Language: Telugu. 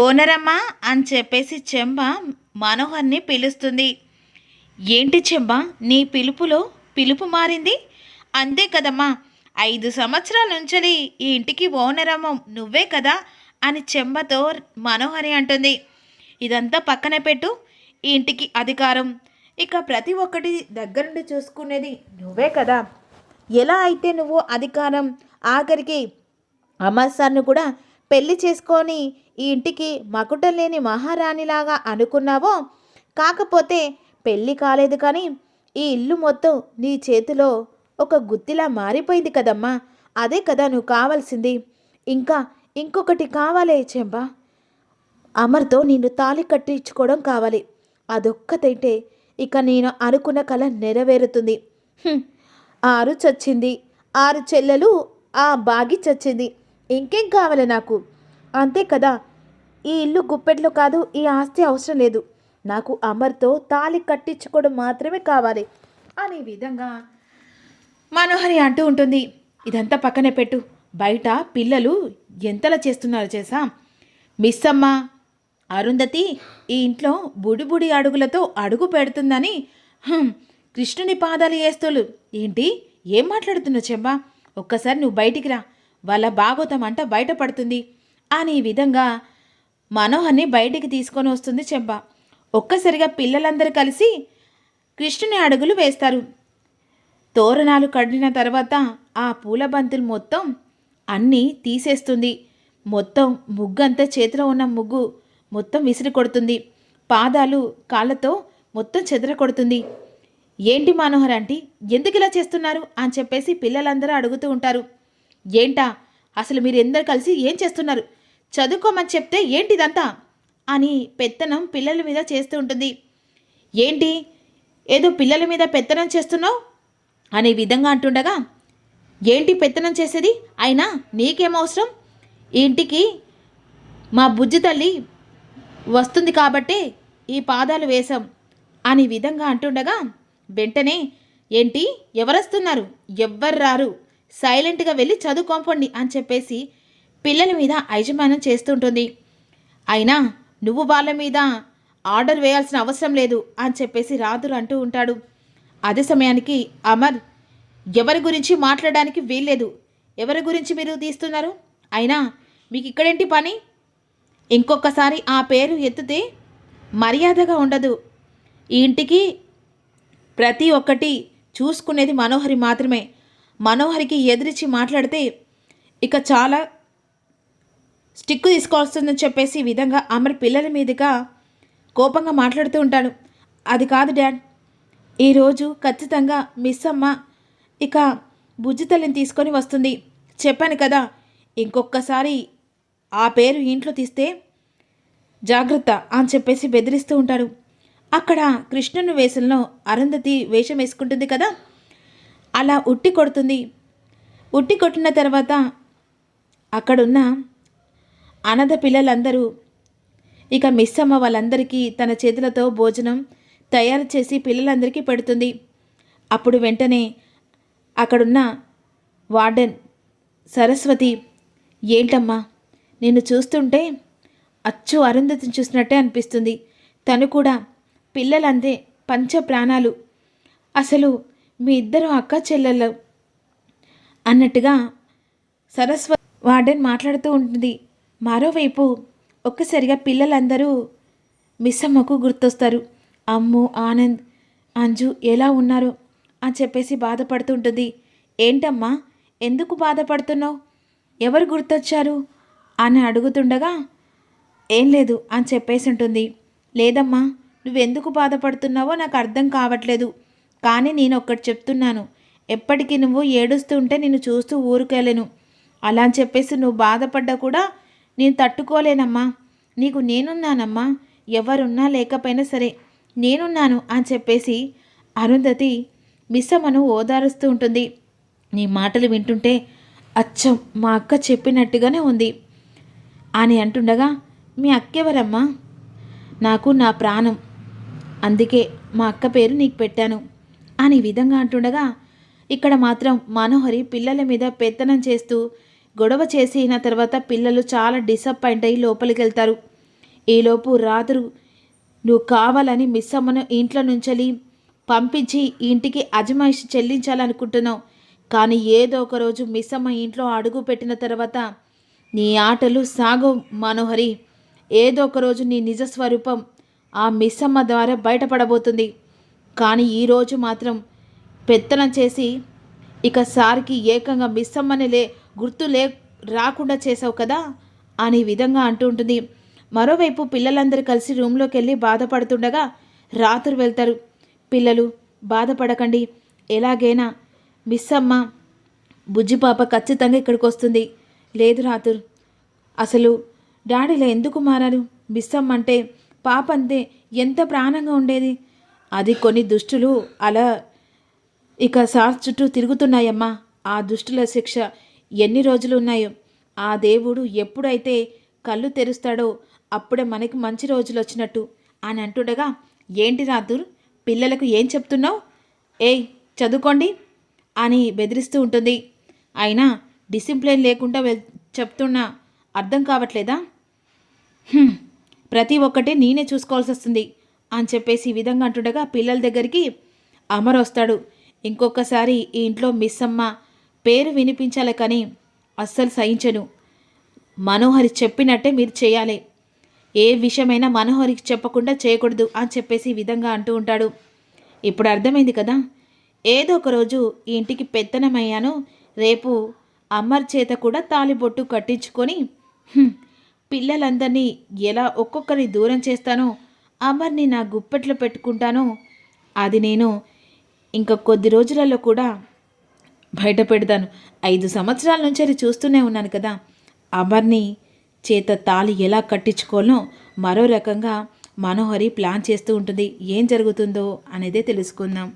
ఓనరమ్మా అని చెప్పేసి చెంబ మనోహర్ని పిలుస్తుంది. ఏంటి చెంబ నీ పిలుపులో పిలుపు మారింది? అంతే కదమ్మా ఐదు సంవత్సరాల నుంచి ఈ ఇంటికి ఓనరమ్మ నువ్వే కదా అని చెంబతో మనోహరి అంటుంది. ఇదంతా పక్కన పెట్టు ఈ ఇంటికి అధికారం. ఇక ప్రతి ఒక్కటి దగ్గరుండి చూసుకునేది నువ్వే కదా. ఎలా అయితే నువ్వు అధికారం ఆఖరికి అమర్ సార్ను కూడా పెళ్ళి చేసుకొని ఈ ఇంటికి మకుటం లేని మహారాణిలాగా అనుకున్నావో? కాకపోతే పెళ్ళి కాలేదు కానీ ఈ ఇల్లు మొత్తం నీ చేతిలో ఒక గుత్తిలా మారిపోయింది కదమ్మా. అదే కదా నువ్వు కావాల్సింది. ఇంకా ఇంకొకటి కావాలే చెంబా. అమర్తో నేను తాళి కట్టించుకోవడం కావాలి. అదొక్కతైతే ఇక నేను అనుకున్న కళ నెరవేరుతుంది. ఆరు చచ్చింది. ఆరు చెల్లెలు ఆ బాగి చచ్చింది. ఇంకేం కావాలి నాకు? అంతే కదా. ఈ ఇల్లు గుప్పెట్లో కాదు ఈ ఆస్తి అవసరం లేదు. నాకు అమర్తో తాళి కట్టించుకోవడం మాత్రమే కావాలి. అనే విధంగా మనోహరి అంటూ ఉంటుంది. ఇదంతా పక్కనే పెట్టు. బయట పిల్లలు ఎంతలా చేస్తున్నారు చేసా మిస్ అమ్మ అరుంధతి ఈ ఇంట్లో బుడి బుడి అడుగులతో అడుగు పెడుతుందని. కృష్ణుని పాదాలు వేస్తోళ్ళు ఏంటి? ఏం మాట్లాడుతున్నావు చెంబా? ఒక్కసారి నువ్వు బయటికి రా. వాళ్ళ బాగోతం అంట బయటపడుతుంది. అని ఈ విధంగా మనోహర్ని బయటికి తీసుకొని వస్తుంది చెంప. ఒక్కసారిగా పిల్లలందరూ కలిసి కృష్ణుని అడుగులు వేస్తారు. తోరణాలు కడిన తర్వాత ఆ పూల బంతులు మొత్తం అన్నీ తీసేస్తుంది. మొత్తం ముగ్గంతా చేతిలో ఉన్న ముగ్గు మొత్తం విసిరి కొడుతుంది. పాదాలు కాళ్ళతో మొత్తం చెదర కొడుతుంది. ఏంటి మనోహర్ ఆంటీ? ఎందుకు ఇలా చేస్తున్నారు? అని చెప్పేసి పిల్లలందరూ అడుగుతూ ఉంటారు. ఏంటా? అసలు మీరు కలిసి ఏం చేస్తున్నారు? చదువుకోమని చెప్తే ఏంటిదంతా? అని పెత్తనం పిల్లల మీద చేస్తూ ఉంటుంది. ఏంటి? ఏదో పిల్లల మీద పెత్తనం చేస్తున్నావు? అనే విధంగా అంటుండగా ఏంటి పెత్తనం చేసేది? అయినా నీకేం అవసరం? ఇంటికి మా బుజ్జి తల్లి వస్తుంది కాబట్టే ఈ పాదాలు వేశాం. అనే విధంగా అంటుండగా వెంటనే ఏంటి? ఎవరొస్తున్నారు? ఎవ్వరు రారు? సైలెంట్గా వెళ్ళి చదువుకోంపండి అని చెప్పేసి పిల్లల మీద యజమానం చేస్తుంటుంది. అయినా నువ్వు వాళ్ళ మీద ఆర్డర్ వేయాల్సిన అవసరం లేదు అని చెప్పేసి రాదురు అంటూ ఉంటాడు. అదే సమయానికి అమర్ ఎవరి గురించి మాట్లాడడానికి వీల్లేదు. ఎవరి గురించి మీరు తీస్తున్నారు? అయినా మీకు ఇక్కడేంటి పని? ఇంకొకసారి ఆ పేరు ఎత్తితే మర్యాదగా ఉండదు. ఈ ఇంటికి ప్రతి ఒక్కటి చూసుకునేది మనోహరి మాత్రమే. మనోహరికి ఎదిరించి మాట్లాడితే ఇక చాలా స్టిక్ తీసుకోవాల్సిందని చెప్పేసి విధంగా అమర్ పిల్లల మీదుగా కోపంగా మాట్లాడుతూ ఉంటాడు. అది కాదు డాడ్ ఈరోజు ఖచ్చితంగా మిస్ అమ్మ ఇక బుజ్జితల్లిని తీసుకొని వస్తుంది. చెప్పాను కదా ఇంకొకసారి ఆ పేరు ఇంట్లో తీస్తే జాగ్రత్త అని చెప్పేసి బెదిరిస్తూ ఉంటాడు. అక్కడ కృష్ణుని వేషంలో అరుంధతి వేషం వేసుకుంటుంది కదా అలా ఉట్టి కొడుతుంది. ఉట్టి కొట్టిన తర్వాత అక్కడున్న అనాథ పిల్లలందరూ ఇక మిస్ అమ్మ వాళ్ళందరికీ తన చేతులతో భోజనం తయారు చేసి పిల్లలందరికీ పెడుతుంది. అప్పుడు వెంటనే అక్కడున్న వార్డెన్ సరస్వతి ఏంటమ్మా నిన్ను చూస్తుంటే అచ్చు అరుంధతిని చూసినట్టే అనిపిస్తుంది. తను కూడా పిల్లలందే పంచ ప్రాణాలు అసలు మీ ఇద్దరు అక్క చెల్లెళ్ళు అన్నట్టుగా సరస్వతి వార్డెన్ మాట్లాడుతూ ఉంటుంది. మరోవైపు ఒక్కసారిగా పిల్లలందరూ మిస్ అమ్మకు గుర్తొస్తారు. అమ్ము ఆనంద్ అంజు ఎలా ఉన్నారు అని చెప్పేసి బాధపడుతుంటుంది. ఏంటమ్మా ఎందుకు బాధపడుతున్నావు? ఎవరు గుర్తొచ్చారు? అని అడుగుతుండగా ఏం లేదు అని చెప్పేసి ఉంటుంది. లేదమ్మా నువ్వెందుకు బాధపడుతున్నావో నాకు అర్థం కావట్లేదు. కానీ నేను ఒక్కటి చెప్తున్నాను. ఎప్పటికీ నువ్వు ఏడుస్తూ ఉంటే నిన్ను చూస్తూ ఊరుకెళ్ళను. అలా అని చెప్పేసి నువ్వు బాధపడ్డా కూడా నేను తట్టుకోలేనమ్మా. నీకు నేనున్నానమ్మా. ఎవరున్నా లేకపోయినా సరే నేనున్నాను అని చెప్పేసి అరుంధతి మిస్సమ్మను ఓదారుస్తూ ఉంటుంది. నీ మాటలు వింటుంటే అచ్చం మా అక్క చెప్పినట్టుగానే ఉంది. అని అంటుండగా మీ అక్కెవరమ్మా? నాకు నా ప్రాణం. అందుకే మా అక్క పేరు నీకు పెట్టాను. అని విధంగా అంటుండగా ఇక్కడ మాత్రం మనోహరి పిల్లల మీద పెత్తనం చేస్తూ గొడవ చేసిన తర్వాత పిల్లలు చాలా డిసప్పాయింట్ అయ్యి లోపలికి వెళ్తారు ఈలోపు రాత్రు నువ్వు కావాలని మిస్ అమ్మను ఇంట్లో నుంచెలి పంపించి ఇంటికి అజమాయిషి చెల్లించాలనుకుంటున్నావు. కానీ ఏదో ఒక రోజు మిస్ అమ్మ ఇంట్లో అడుగు పెట్టిన తర్వాత నీ ఆటలు సాగు మనోహరి. ఏదో ఒక రోజు నీ నిజ స్వరూపం ఆ మిస్ అమ్మ ద్వారా బయటపడబోతుంది. కానీ ఈరోజు మాత్రం పెత్తనం చేసి ఇక సార్కి ఏకంగా మిస్ అమ్మని లే గుర్తు లే రాకుండా చేసావు కదా? అనే విధంగా అంటూ ఉంటుంది. మరోవైపు పిల్లలందరూ కలిసి రూమ్లోకి వెళ్ళి బాధపడుతుండగా రాత్రి వెళ్తారు. పిల్లలు బాధపడకండి. ఎలాగైనా మిస్ అమ్మ బుజ్జి పాప ఖచ్చితంగా ఇక్కడికి వస్తుంది లేదు రాతుర్ అసలు డాడీలో ఎందుకు మారారు? మిస్ అమ్మ అంటే పాప అంతే ఎంత ప్రాణంగా ఉండేది? అది కొన్ని దుష్టులు అలా ఇక సార్ చుట్టూ తిరుగుతున్నాయమ్మా. ఆ దుష్టుల శిక్ష ఎన్ని రోజులు ఉన్నాయో. ఆ దేవుడు ఎప్పుడైతే కళ్ళు తెరుస్తాడో అప్పుడే మనకి మంచి రోజులు వచ్చినట్టు. అని అంటుండగా ఏంటి రాతుర్ పిల్లలకు ఏం చెప్తున్నావు? ఏయ్ చదువుకోండి అని బెదిరిస్తూ ఉంటుంది. అయినా డిసిప్లిన్ లేకుండా వె చెప్తున్నా అర్థం కావట్లేదా? ప్రతి ఒక్కటి నేనే చూసుకోవాల్సి వస్తుంది అని చెప్పేసి ఈ విధంగా అంటుండగా పిల్లల దగ్గరికి అమర్ వస్తాడు. ఇంకొకసారి ఈ ఇంట్లో మిస్ అమ్మ పేరు వినిపించాలి కానీ అస్సలు సహించను. మనోహరి చెప్పినట్టే మీరు చేయాలి. ఏ విషయమైనా మనోహరికి చెప్పకుండా చేయకూడదు అని చెప్పేసి ఈ విధంగా అంటూ ఉంటాడు. ఇప్పుడు అర్థమైంది కదా? ఏదో ఒక రోజు ఈ ఇంటికి పెత్తనమయ్యాను. రేపు అమ్మర్ చేత కూడా తాలిబొట్టు కట్టించుకొని పిల్లలందరినీ ఎలా ఒక్కొక్కరిని దూరం చేస్తానో? అమర్ని నా గుప్పెట్లో పెట్టుకుంటానో. అది నేను ఇంకా కొద్ది రోజులలో కూడా బయట పెడతాను. ఐదు సంవత్సరాల నుంచి అది చూస్తూనే ఉన్నాను కదా. అమర్ని చేత తాళి ఎలా కట్టించుకోవాలో మరో రకంగా మనోహరి ప్లాన్ చేస్తూ ఉంటుంది. ఏం జరుగుతుందో అనేదే తెలుసుకుందాం.